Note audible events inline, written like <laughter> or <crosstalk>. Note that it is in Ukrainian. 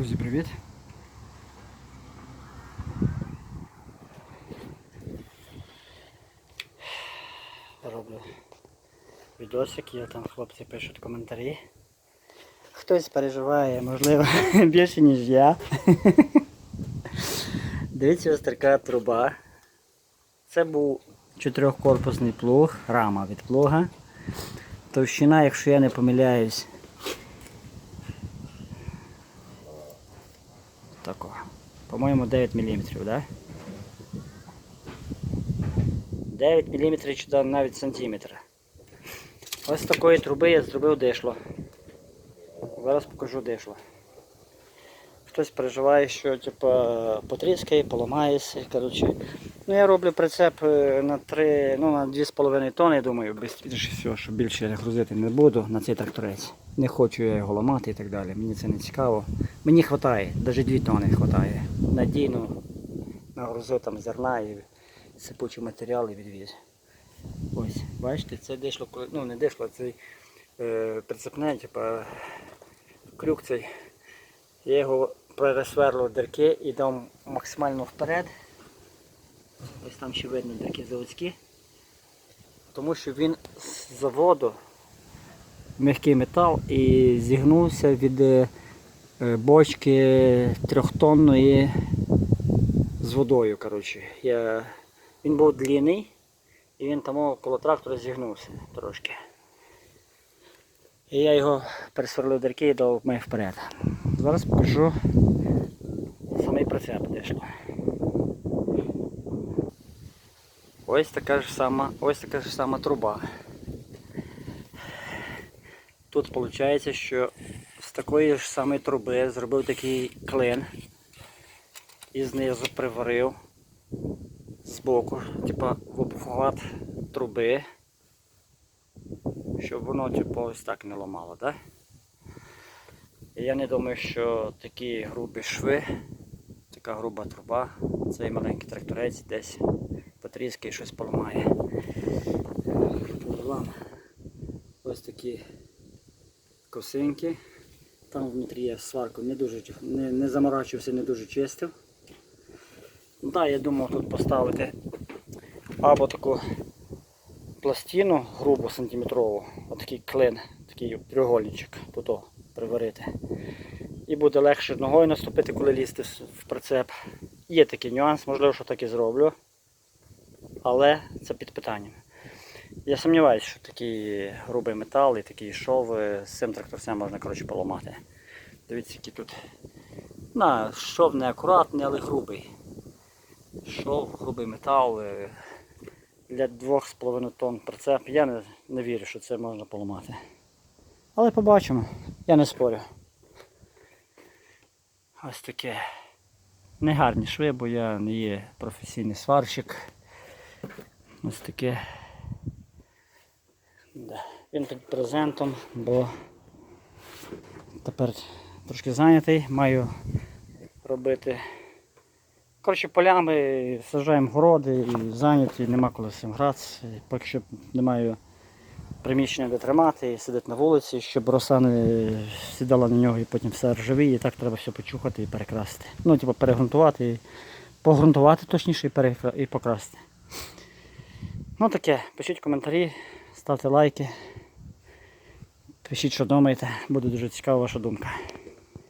Друзі, привіт! Роблю відосик, є там хлопці пишуть коментарі. Хтось переживає, можливо, <laughs> більше, ніж я. <laughs> Дивіться, ось така труба. Це був чотирьохкорпусний плуг, рама від плуга. Товщина, якщо я не помиляюсь, Тако. По-моєму 9 мм, да? 9 мм чи навіть сантиметра. Ось такої труби я зробив дишло. Зараз покажу дишло. Хтось переживає, що типу, потріскає, поламається. Коротше. Ну, я роблю прицеп е, на 3, ну, на 2,5 тонни, думаю, більше всього, що більше я грузити не буду на цей тракторець. Не хочу я його ламати і так далі. Мені це не цікаво. Мені вистачає, навіть 2 тонни вистачає. Надійно нагрузив там зерна і сипучі матеріали відвіз. Ось, бачите, це коли- ну не дишло, це е, прицепне, типа крюк цей. Я його пересверлив дірки і дав максимально вперед. Ось там ще видно дірки заводські. Тому що він з заводу м'який метал і зігнувся від е, бочки трьохтонної з водою. коротше. Я... Він був длинний і він там коло трактора зігнувся трошки. І я його пересверлив дірки і дав ми вперед. Зараз покажу самий прицеп дещо. Ось така ж сама, ось така ж сама труба. Тут виходить, що з такої ж самої труби зробив такий клин і знизу приварив збоку, типа в обхват труби, щоб воно типу, ось так не ламало? І я не думаю, що такі грубі шви, така груба труба, цей маленький тракторець десь потріскає, щось поламає. Вам ось такі косинки. Там внутрі я сварку не дуже не, не заморачувався, не дуже чистив. Ну, да, я думав тут поставити або таку пластину грубу сантиметрову, отакий клин, такий треугольничок тут приварити. І буде легше ногою наступити, коли лізти в прицеп. Є такий нюанс, можливо, що так і зроблю. Але це під питанням. Я сумніваюся, що такий грубий метал і такий шов з цим тракторцем можна коротше, поламати. Дивіться, який тут. На, шов не акуратний, але грубий. Шов, грубий метал. е, Для 2,5 тонн прицеп. Я не, не вірю, що це можна поламати. Але побачимо, я не спорю. Ось таке. Негарні шви, бо я не є професійний сварщик. Ось таке. Да. Він під презентом, бо тепер трошки зайнятий, маю робити. Коротше, полями саджаємо городи і зайняті, нема коли з цим. Поки що не маю приміщення де тримати і сидити на вулиці, щоб роса не сідала на нього і потім все ржавіє, так треба все почухати і перекрасити. Ну, типу, перегрунтувати, погрунтувати точніше і, перекра... і покрасити. Ну таке, пишіть коментарі, ставте лайки. Пишіть, що думаєте, буде дуже цікава ваша думка.